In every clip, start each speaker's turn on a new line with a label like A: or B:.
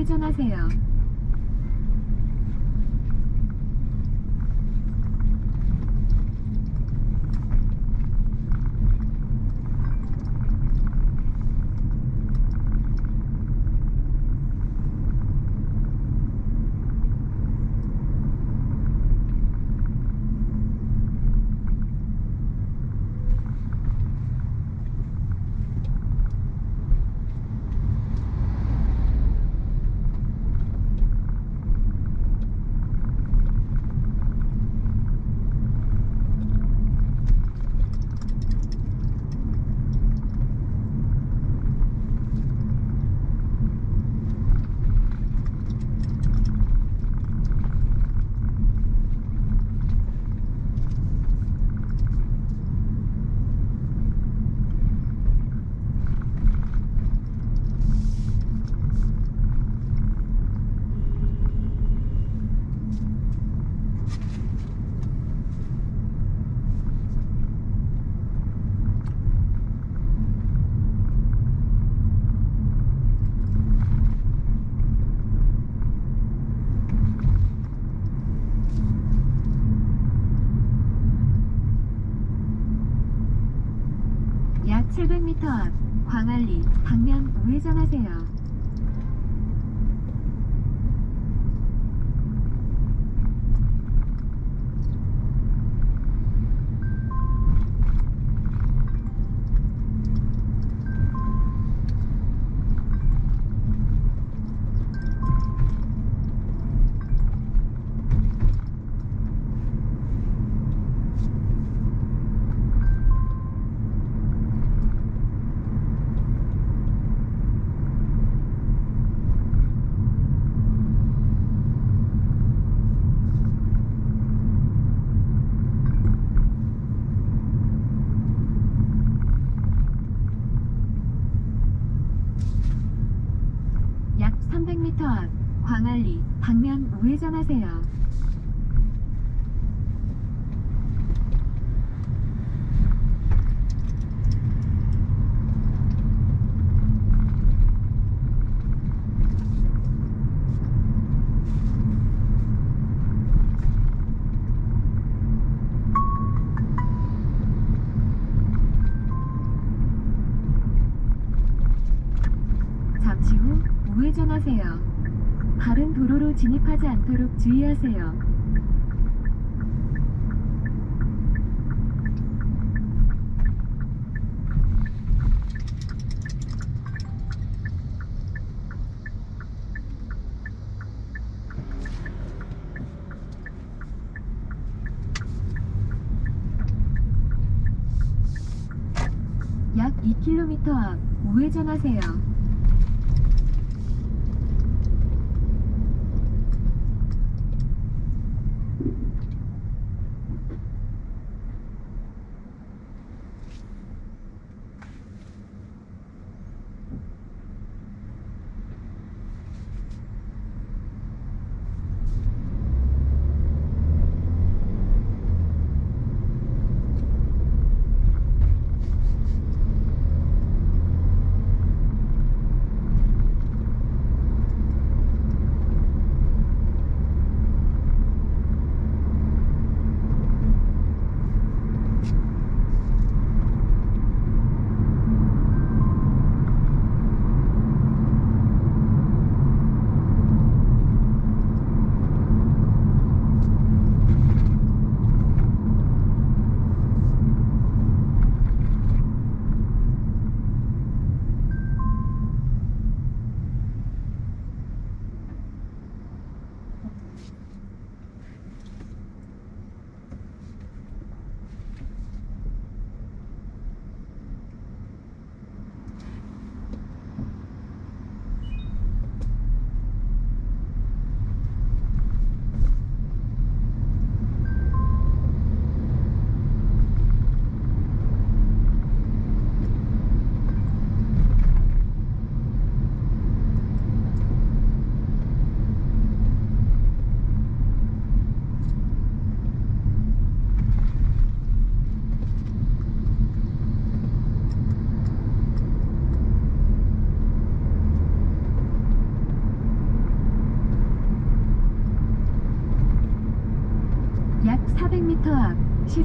A: 1km 앞 우회전하세요. 약 700m 앞 광안리 방면 우회전하세요. 광안리 방면 우회전하세요. 잠시 후 우회전하세요. 진입하지 않도록 주의하세요. 약 2km 앞 우회전하세요.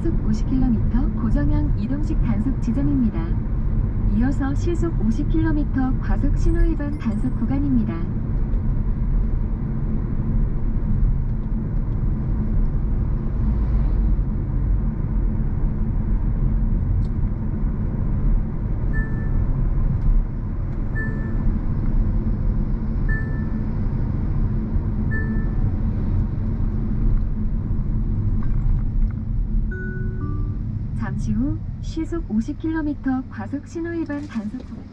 A: 시속 50km 고정형 이동식 단속 지점입니다. 이어서 시속 50km 과속 신호위반 단속 구간입니다. 잠시 후 시속 50km 과속 신호 위반 단속 구간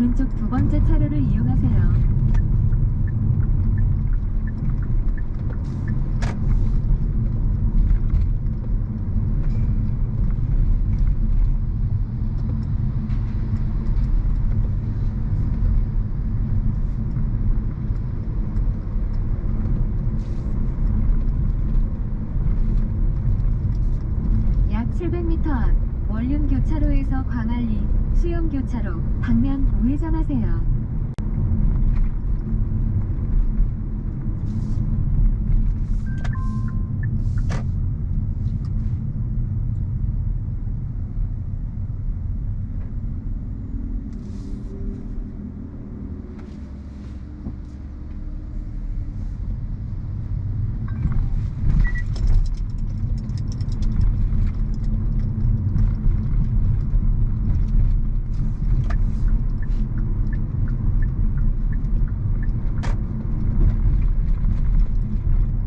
A: 오른쪽 두 번째 차로를 이용하세요. 약 700m 앞 원륜 교차로에서 광안리 수영 교차로 방면 우회전하세요.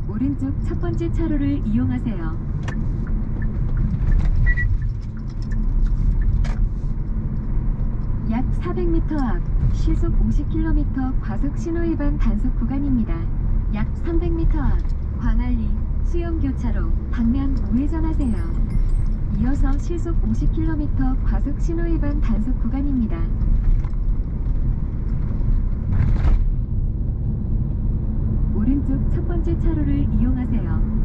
A: 오른쪽 첫 번째 차로를 이용하세요. 약 400m 앞 시속 50km 과속 신호위반 단속 구간입니다. 약 300m 앞 광안리 수영교차로 방면 우회전하세요. 이어서 시속 50km 과속 신호위반 단속 구간입니다. 오른쪽 첫 번째 차로를 이용하세요.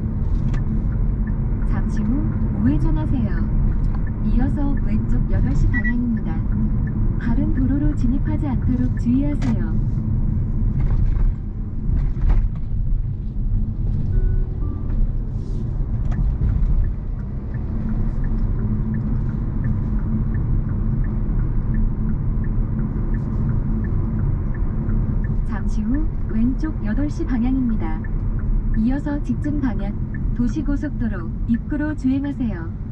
A: 잠시 후 우회전하세요. 이어서 왼쪽 8시 방향입니다. 다른 도로로 진입하지 않도록 주의하세요. 잠시 후 왼쪽 8시 방향입니다. 이어서 직진 방향 도시고속도로 입구로 주행하세요.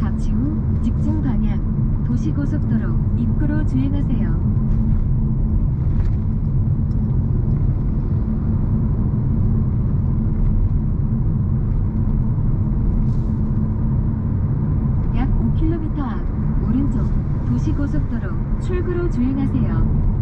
A: 잠시 후 직진 방향 도시고속도로 입구로 주행하세요. 약 5km 앞 오른쪽 도시고속도로 출구로 주행하세요.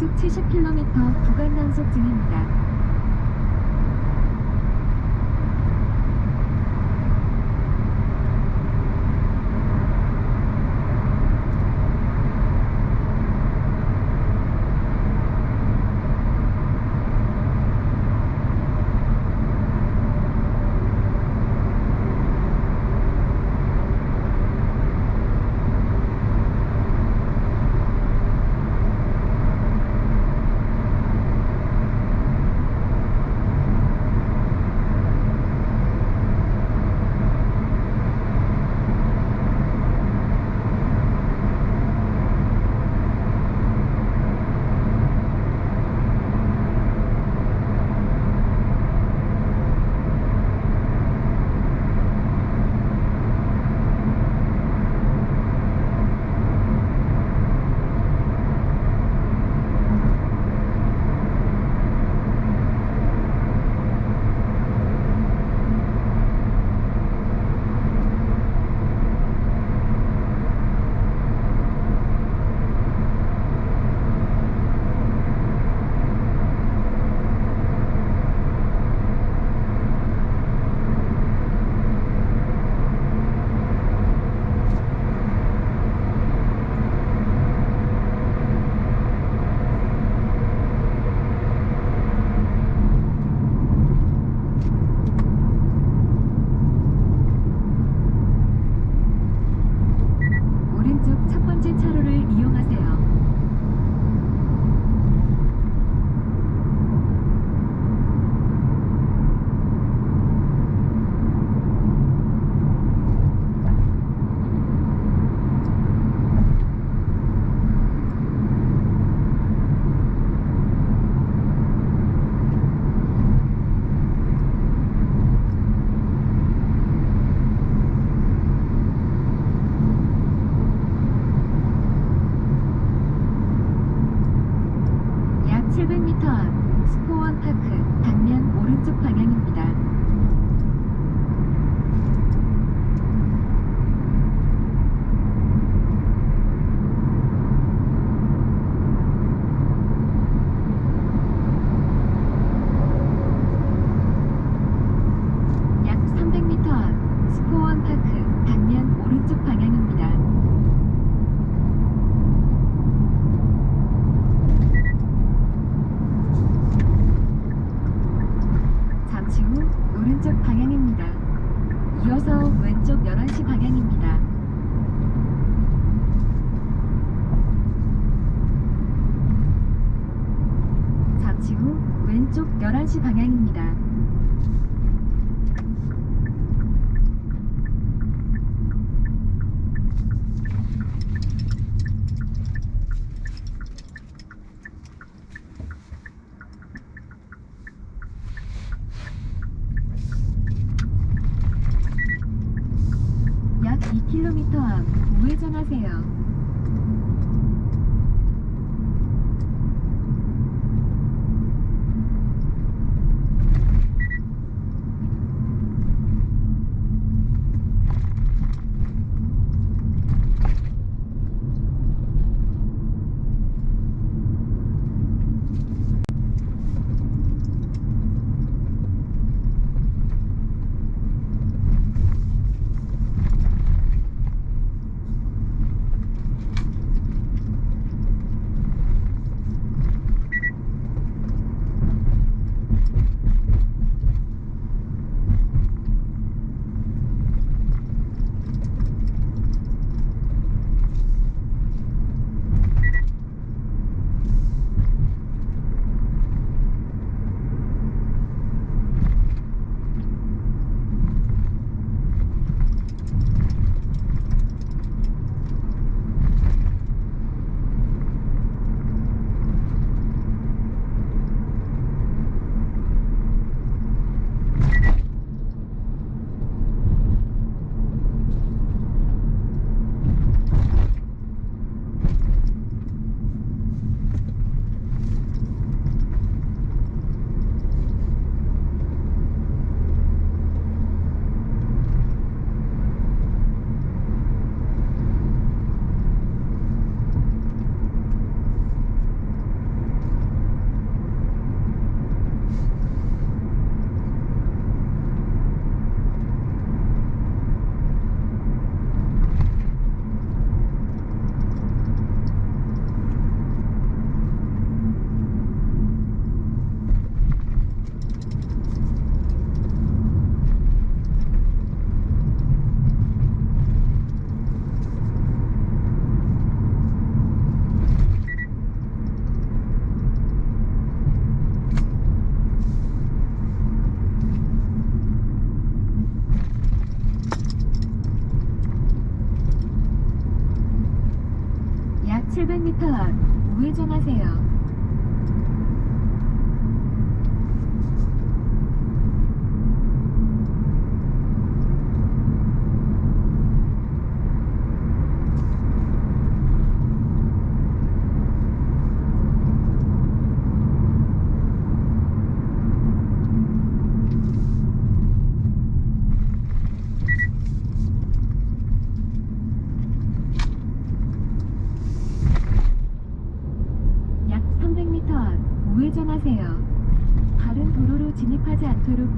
A: 시속 70km 구간 단속 중입니다.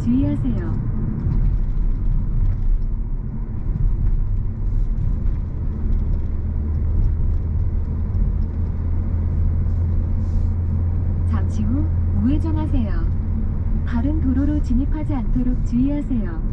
A: 주의하세요. 잠시 후 우회전하세요. 다른 도로로 진입하지 않도록 주의하세요.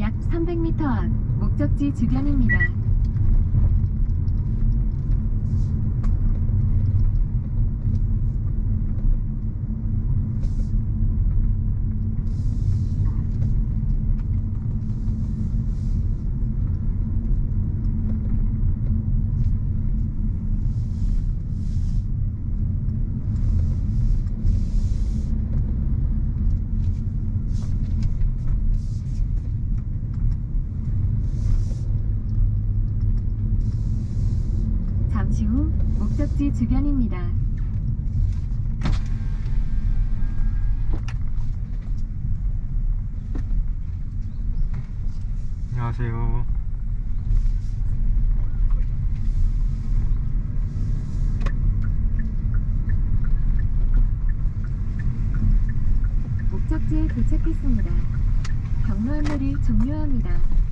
A: 약 300m 앞 목적지 주변입니다. 잠시 후 목적지 주변입니다.
B: 안녕하세요.
A: 목적지에 도착했습니다. 경로 안내를 종료합니다.